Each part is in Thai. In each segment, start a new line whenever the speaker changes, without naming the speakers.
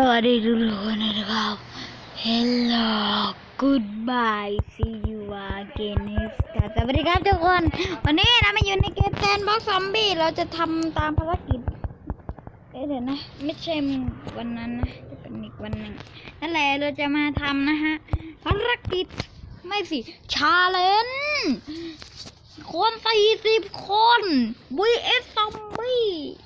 สวัสดีทุกคนนะครับ Hello Goodbye See you again next time สวัสดีครับทุกคน วันนี้เรามาอยู่ในเกมแซนบ็อกซอมบี้เราจะทำตามภารกิจเอ๊ะเดี๋ยวนะ ไม่ใช่วันนั้นนะ จะเป็นอีกวันหนึ่งนั่นแหละเราจะมาทำนะฮะ ภารกิจ ไม่สิ ชาเลนคนสี่สิบคน vs ซอมบี้เอ๊ะห้าสิบเ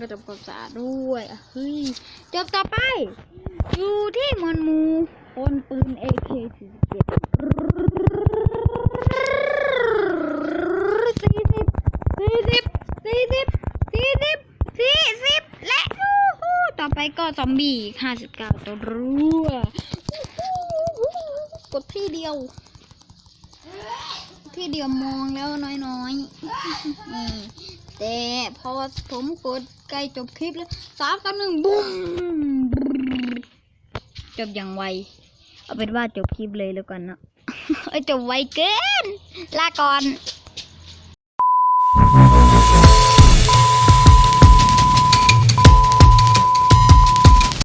ก็จะประสาด้วยเฮ้ยจบต่อไป อยู่ที่มวลหมูคนปืน AK 47 สี่สิบสี่สิบสี่สิบสี่สิบสี่สิบและต่อไปก็ซอมบี้ห้าสิบเก้าตัวรัวกดที่เดียว ที่เดียวมองแล้วน้อยๆนี่ แต่พอผมกดใกล้จบคลิปแล้วสามสองหนึ่งบุ้มจบอย่างไว เอาเป็นว่าจบคลิปเลยแล้วกันเนาะจบไวเกิน ลาก่อน